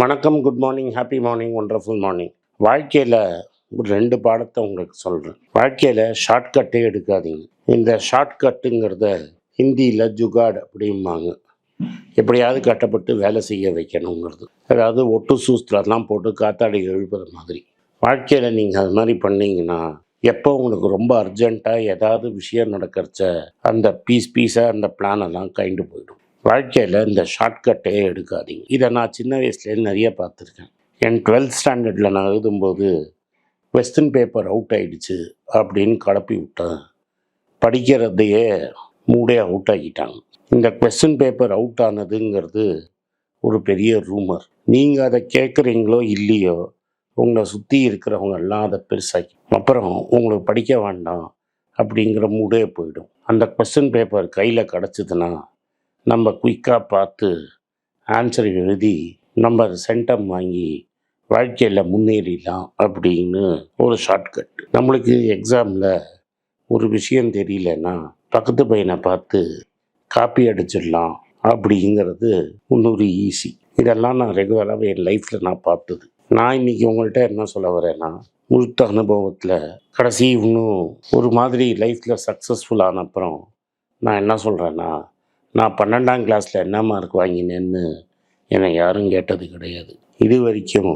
வணக்கம் good morning happy morning wonderful morning வாழ்க்கையில் ஒரு ரெண்டு பாடத்தை உங்களுக்கு சொல்கிறேன் வாழ்க்கையில் ஷார்ட்கட்டே எடுக்காதீங்க. இந்த ஷார்ட்கட்டுங்கிறத ஹிந்தியில் ஜுகாட் அப்படிம்பாங்க. எப்படியாவது கட்டப்பட்டு வேலை செய்ய வைக்கணுங்கிறது. அதாவது ஒட்டு சூஸ்திரம்லாம் போட்டு காத்தாடி எழுப்புற மாதிரி. வாழ்க்கையில் நீங்கள் அது மாதிரி பண்ணீங்கன்னா எப்போ உங்களுக்கு ரொம்ப அர்ஜென்ட்டாக ஏதாவது விஷயம் நடக்கிறச்ச அந்த பீஸ் பீஸாக அந்த பிளான் எல்லாம் கைண்டு போயிடும். வாழ்க்கையில் இந்த ஷார்ட்கட்டே எடுக்காதீங்க. இதை நான் சின்ன வயசுலேருந்து நிறைய பார்த்துருக்கேன். என் டுவெல்த் ஸ்டாண்டர்டில் நான் எழுதும்போது வெஸ்டர்ன் பேப்பர் அவுட் ஆகிடுச்சு அப்படின்னு கலப்பி விட்டேன். படிக்கிறதையே மூடே அவுட் ஆகிட்டாங்க இந்த கொஸ்டின் பேப்பர் அவுட் ஆனதுங்கிறது ஒரு பெரிய ரூமர் நீங்கள் அதை கேட்குறீங்களோ இல்லையோ உங்களை சுற்றி இருக்கிறவங்க எல்லாம் அதை பெருசாக்கி அப்புறம் உங்களுக்கு படிக்க வேண்டாம் அப்படிங்கிற மூடே போயிடும். அந்த கொஸ்டின் பேப்பர் கையில் கிடச்சிதுன்னா நம்ம குயிக்காக பார்த்து ஆன்சர் எழுதி நம்ம சென்டம் வாங்கி வாழ்க்கையில் முன்னேறிடலாம் அப்படின்னு ஒரு ஷார்ட்கட் நம்மளுக்கு எக்ஸாமில் ஒரு விஷயம் தெரியலன்னா பக்கத்து பையனை பார்த்து காப்பி அடிச்சிடலாம் அப்படிங்கிறது இன்னொரு ஈஸி இதெல்லாம் நான் ரெகுலராகவே என் லைஃப்பில் நான் பார்த்தது. நான் இன்றைக்கி உங்கள்கிட்ட என்ன சொல்ல வரேன்னா முழுத்த அனுபவத்தில் கடைசி இன்னும் ஒரு மாதிரி லைஃப்பில் சக்ஸஸ்ஃபுல் ஆன அப்புறம் நான் என்ன சொல்கிறேன்னா நான் பன்னெண்டாம் கிளாஸில் என்ன மார்க் வாங்கினேன்னு என்னை யாரும் கேட்டது கிடையாது. இது வரைக்கும்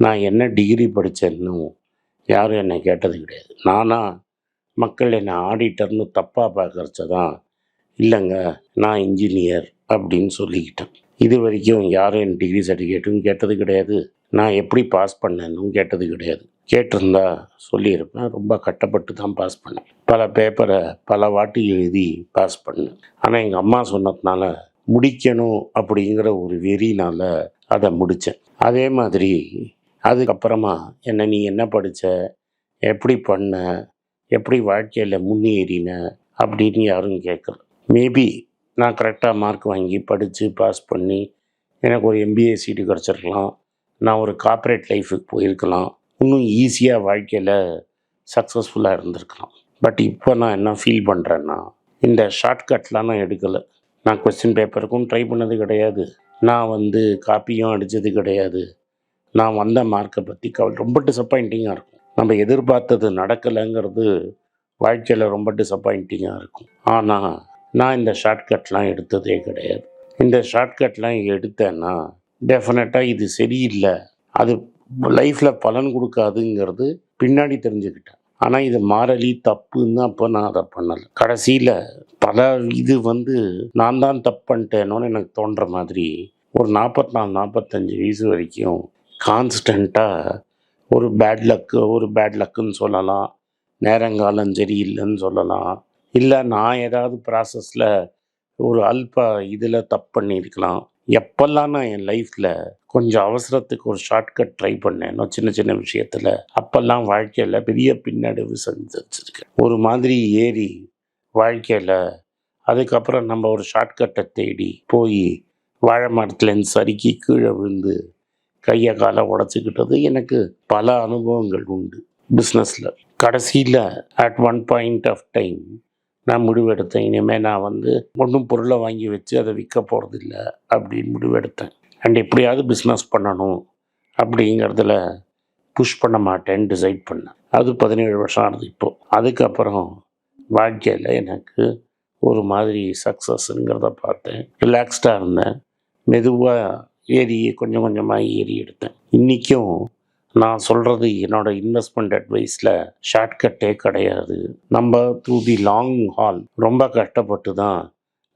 நான் என்ன டிகிரி படித்தேன்னு யாரும் என்னை கேட்டது கிடையாது. நானாக மக்கள் என்னை ஆடிட்டர்னு தப்பாக பார்க்கறச்ச தான் இல்லைங்க நான் இன்ஜினியர் அப்படின்னு சொல்லிக்கிட்டேன். இது வரைக்கும் யாரும் என் டிகிரி சர்டிஃபிகேட்டும் கேட்டது கிடையாது. நான் எப்படி பாஸ் பண்ணேன்னு கேட்டது கிடையாது. கேட்டிருந்தா சொல்லியிருப்பேன். ரொம்ப கட்டப்பட்டு தான் பாஸ் பண்ணேன். பல பேப்பரை பல வாட்டி எழுதி பாஸ் பண்ணேன். ஆனால் எங்கள் அம்மா சொன்னதுனால முடிக்கணும் அப்படிங்கிற ஒரு வெறினால் அதை முடித்தேன் அதே மாதிரி அதுக்கப்புறமா என்ன நீ என்ன படித்த எப்படி பண்ண? எப்படி வாழ்க்கையில் முன்னேறின? அப்படின்னு யாரும் கேட்கல. மேபி நான் கரெக்டாக மார்க் வாங்கி படித்து பாஸ் பண்ணி எனக்கு ஒரு எம்பிஏ சீட்டு கிடச்சிருக்கலாம். நான் ஒரு கார்ப்பரேட் லைஃபுக்கு போயிருக்கலாம். இன்னும் ஈஸியாக வாழ்க்கையில் சக்ஸஸ்ஃபுல்லாக இருந்திருக்கலாம். பட் இப்போ நான் என்ன ஃபீல் பண்ணுறேன்னா இந்த ஷார்ட்கட்லாம் நான் எடுக்கலை. நான் கொஸ்டின் பேப்பருக்கும் ட்ரை பண்ணது கிடையாது. நான் வந்து காப்பியும் அடித்தது கிடையாது. நான் வந்த மார்க்கை பற்றி கவல் ரொம்ப டிசப்பாயிண்டிங்காக இருக்கும். நம்ம எதிர்பார்த்தது நடக்கலைங்கிறது வாழ்க்கையில் ரொம்ப டிசப்பாயிண்டிங்காக இருக்கும். ஆனால் நான் இந்த ஷார்ட்கட்லாம் எடுத்ததே கிடையாது. இந்த ஷார்ட்கட்லாம் எடுத்தேன்னா டெஃபினட்டாக இது சரியில்லை. அது லைஃப்பில் பலன் கொடுக்காதுங்கிறது பின்னாடி தெரிஞ்சுக்கிட்டேன். ஆனால் இது மாறலி தப்புன்னு அப்போ நான் அதை பண்ணலை. கடைசியில் பல இது வந்து நான் தான் தப்பு பண்ணிட்டேனோன்னு எனக்கு தோன்ற மாதிரி ஒரு நாற்பத்தி நாலு நாற்பத்தஞ்சு வயசு வரைக்கும் கான்ஸ்டண்ட்டாக ஒரு பேட் லக்கு ஒரு பேட் லக்குன்னு சொல்லலாம். நேரங்காலம் சரியில்லைன்னு சொல்லலாம். இல்லை நான் ஏதாவது ப்ராசஸில் ஒரு அல்ப இதில் தப்பு பண்ணியிருக்கலாம். எப்பெல்லாம் நான் என் லைஃப்பில் கொஞ்சம் அவசரத்துக்கு ஒரு ஷார்ட்கட் ட்ரை பண்ணேனோ. சின்ன சின்ன விஷயத்தில். அப்போல்லாம் வாழ்க்கையில் பெரிய பின்னடைவு சந்திச்சிருக்கேன். ஒரு மாதிரி ஏறி வாழ்க்கையில் அதுக்கப்புறம் நம்ம ஒரு ஷார்ட்கட்டை தேடி போய் வாழை மரத்துலேருந்து சறுக்கி கீழே விழுந்து கையை காலை உடச்சிக்கிட்டது எனக்கு பல அனுபவங்கள் உண்டு பிஸ்னஸில் கடைசியில் at one point of time நான் முடிவெடுத்தேன். இனிமேல் நான் வந்து ஒன்றும் பொருளை வாங்கி வச்சு அதை விற்க போகிறதில்ல அப்படின்னு முடிவெடுத்தேன். அண்ட் எப்படியாவது பிஸ்னஸ் பண்ணணும் அப்படிங்கிறதுல புஷ் பண்ண மாட்டேன்னு டிசைட் பண்ணேன். அது பதினேழு வருஷம் ஆனது இப்போது அதுக்கப்புறம் வாழ்க்கையில் எனக்கு ஒரு மாதிரி சக்ஸஸ்ங்கிறத பார்த்தேன். ரிலாக்ஸ்டாக இருந்தேன். மெதுவாக ஏறி கொஞ்சம் கொஞ்சமாக ஏறி எடுத்தேன். இன்றைக்கும் நான் சொல்கிறது என்னோட இன்வெஸ்ட்மெண்ட் அட்வைஸில் ஷார்ட்கட்டே கிடையாது. நம்ம த்ரூ தி லாங் ஹால் ரொம்ப கஷ்டப்பட்டு தான்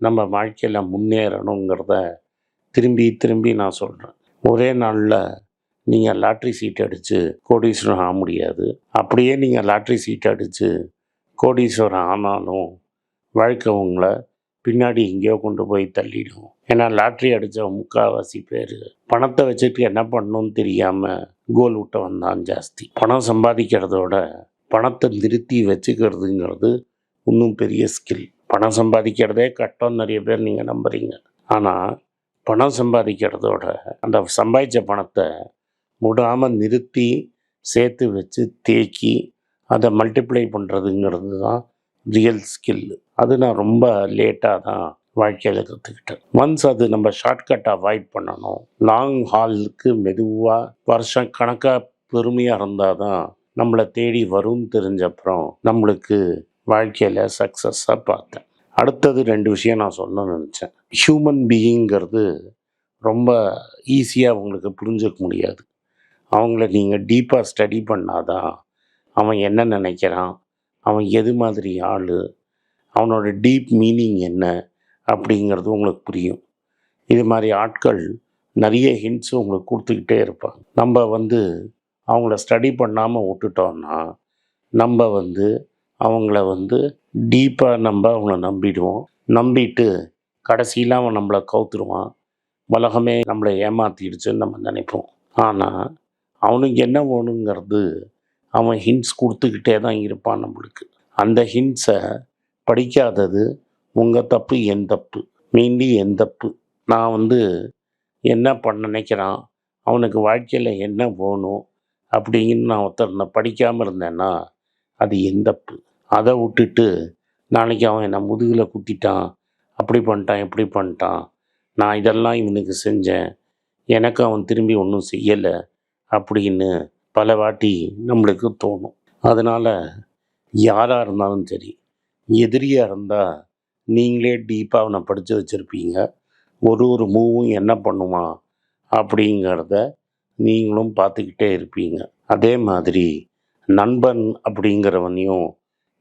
நம்ம வாழ்க்கையில் முன்னேறணுங்கிறத திரும்பி திரும்பி நான் சொல்கிறேன் ஒரே நாளில் நீங்கள் லாட்ரி சீட் அடித்து கோடீஸ்வரன் ஆக முடியாது. அப்படியே நீங்கள் லாட்ரி சீட் அடித்து கோடீஸ்வரன் ஆனாலும் வாழ்க்கை உங்களை பின்னாடி எங்கேயோ கொண்டு போய் தள்ளிடும். ஏன்னா லாட்ரி அடித்த முக்கால்வாசி பேர் பணத்தை வச்சுட்டு என்ன பண்ணணும்னு தெரியாமல் கோல் விட்டவன் தான் ஜாஸ்தி. பணம் சம்பாதிக்கிறதோட பணத்தை நிறுத்தி வச்சுக்கிறதுங்கிறது இன்னும் பெரிய ஸ்கில் பணம் சம்பாதிக்கிறதே கட்டம் நிறைய பேர் நீங்கள் நம்புறீங்க. ஆனால் பணம் சம்பாதிக்கிறதோட அந்த சம்பாதிச்ச பணத்தை விடாமல் நிறுத்தி சேர்த்து வச்சு தேக்கி அதை மல்டிப்ளை பண்ணுறதுங்கிறது தான் ரியல் ஸ்கில் அது நான் ரொம்ப லேட்டாக தான் வாழ்க்கையில் கற்றுக்கிட்டேன் ஒன்ஸ் அது நம்ம ஷார்ட்கட் அவாய்ட் பண்ணணும் லாங் ஹாலுக்கு மெதுவாக வருஷம் கணக்காக பெருமையாக இருந்தால் தான் நம்மளை தேடி வரும்னு தெரிஞ்சப்புறம் நம்மளுக்கு வாழ்க்கையில் சக்ஸஸாக பார்த்தேன். அடுத்தது ரெண்டு விஷயம் நான் சொல்ல நினச்சேன். ஹியூமன் பீயிங்கிறது ரொம்ப ஈஸியாக அவங்களுக்கு புரிஞ்சுக்க முடியாது. அவங்கள நீங்கள் டீப்பாக ஸ்டடி பண்ணாதான் அவன் என்ன நினைக்கிறான் அவன் எது மாதிரி ஆள் அவனோட டீப் மீனிங் என்ன அப்படிங்கிறது உங்களுக்கு புரியும். இது மாதிரி ஆட்கள் நிறைய ஹிண்ட்ஸ் உங்களுக்கு கொடுத்துக்கிட்டே இருப்பாங்க. நம்ம வந்து அவங்கள ஸ்டடி பண்ணாமல் விட்டுட்டோம்னா நம்ம வந்து அவங்கள வந்து டீப்பாக நம்ம அவங்கள நம்பிடுவோம். நம்பிட்டு கடைசியில் அவன் நம்மளை கவுத்துருவான். உலகமே நம்மளை ஏமாத்திடுச்சுன்னு நம்ம நினைப்போம். ஆனால் அவனுக்கு என்ன வேணுங்கிறது அவன் ஹிண்ட்ஸ் கொடுத்துக்கிட்டே தான் இருப்பான் நம்மளுக்கு. அந்த ஹிண்ட்ஸை படிக்காதது உங்கள் தப்பு என் தப்பு மீண்டி என் தப்பு. நான் வந்து என்ன பண்ண நினைக்கிறான்? அவனுக்கு வாழ்க்கையில் என்ன வேணும்? அப்படின்னு நான் ஒருத்தர் நான் படிக்காமல் இருந்தேன்னா அது என் தப்பு. அதை விட்டுட்டு நாளைக்கு அவன் என்னை முதுகில் குத்திட்டான். அப்படி பண்ணிட்டான் இப்படி பண்ணிட்டான். நான் இதெல்லாம் இவனுக்கு செஞ்சேன். எனக்கு அவன் திரும்பி ஒன்றும் செய்யலை அப்படின்னு பல வாட்டி நம்மளுக்கு தோணும். அதனால் யாராக இருந்தாலும் சரி எதிரியாக இருந்தால் நீங்களே டீப்பாக அவனை படித்து வச்சுருப்பீங்க. ஒரு ஒரு மூவும் என்ன பண்ணுவான் அப்படிங்கிறத நீங்களும் பார்த்துக்கிட்டே இருப்பீங்க. அதே மாதிரி நண்பன் அப்படிங்கிறவனையும்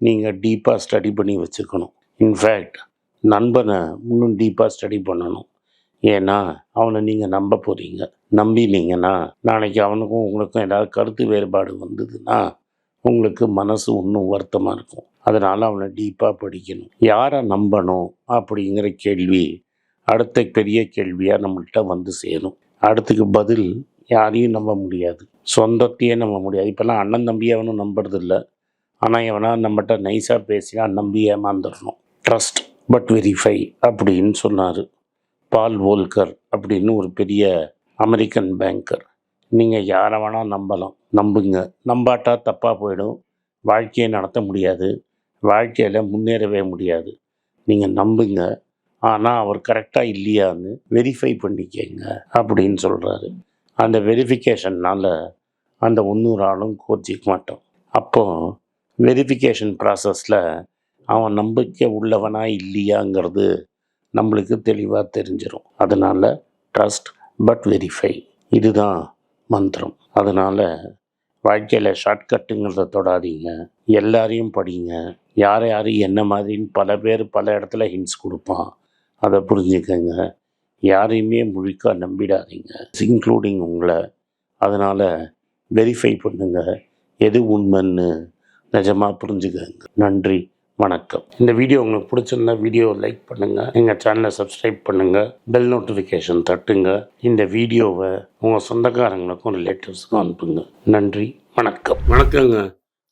நீங்கள் டீப்பாக ஸ்டடி பண்ணி வச்சுக்கணும் இன்ஃபேக்ட் நண்பனை இன்னும் டீப்பாக ஸ்டடி பண்ணணும். ஏன்னா அவனை நீங்கள் நம்ப போகிறீங்க நம்பினீங்கன்னா நாளைக்கு அவனுக்கும் உங்களுக்கும் ஏதாவது கருத்து வேறுபாடு வந்ததுன்னா உங்களுக்கு மனசு இன்னும் வருத்தமாக இருக்கும். அதனால் அவனை டீப்பாக படிக்கணும். யாரை நம்பணும் அப்படிங்கிற கேள்வி அடுத்த பெரிய கேள்வியாக நம்மள்கிட்ட வந்து சேரும். அடுத்துக்கு பதில் யாரையும் நம்ப முடியாது. சொந்தத்தையே நம்ப முடியாது. இப்போல்லாம் அண்ணன் தம்பி அவனும் நம்புறதில்ல. ஆனால் எவனா நம்மகிட்ட நைஸாக பேசினா நம்பி ஏமாந்துடணும். ட்ரஸ்ட் பட் வெரிஃபை அப்படின்னு சொன்னார். பால் வோல்கர் அப்படின்னு ஒரு பெரிய அமெரிக்கன் பேங்கர் நீங்கள் யாரை வேணால் நம்பலாம். நம்புங்க. நம்பாட்டா தப்பாக போயிடும். வாழ்க்கையை நடத்த முடியாது. வாழ்க்கையில் முன்னேறவே முடியாது. நீங்கள் நம்புங்க. ஆனால் அவர் கரெக்டாக இல்லையான்னு வெரிஃபை பண்ணிக்கங்க அப்படின்னு சொல்கிறாரு அந்த வெரிஃபிகேஷன்னால் அந்த ஒன்னொரு ஆளும் கோச்சிக்க மாட்டோம். அப்போது வெரிஃபிகேஷன் ப்ராசஸில் அவன் நம்பிக்கை உள்ளவனா இல்லையாங்கிறது நம்மளுக்கு தெளிவாக தெரிஞ்சிடும் அதனால் ட்ரஸ்ட் பட் வெரிஃபை இதுதான் மந்திரம். அதனால் வாழ்க்கையில் ஷார்ட்கட்டுங்கிறத தொடாதீங்க. எல்லாரையும் படிங்க. யார் யார் என்ன மாதிரின்னு பல பேர் பல இடத்துல ஹிண்ட்ஸ் கொடுப்பான். அதை புரிஞ்சுக்கங்க. யாரையுமே முழுக்க நம்பிடாதீங்க. இன்க்ளூடிங் உங்களை. அதனால் வெரிஃபை பண்ணுங்க. எது உண்மைன்னு நிஜமாக புரிஞ்சுக்கங்க. நன்றி. வணக்கம். இந்த வீடியோ உங்களுக்கு பிடிச்சிருந்தா வீடியோ லைக் பண்ணுங்கள் எங்கள் சேனலை சப்ஸ்கிரைப் பண்ணுங்கள் பெல் நோட்டிஃபிகேஷன் தட்டுங்க. இந்த வீடியோவை உங்கள் சொந்தக்காரங்களுக்கும் ரிலேட்டிவ்ஸுக்கும் அனுப்புங்க. நன்றி. வணக்கம். வணக்கங்க.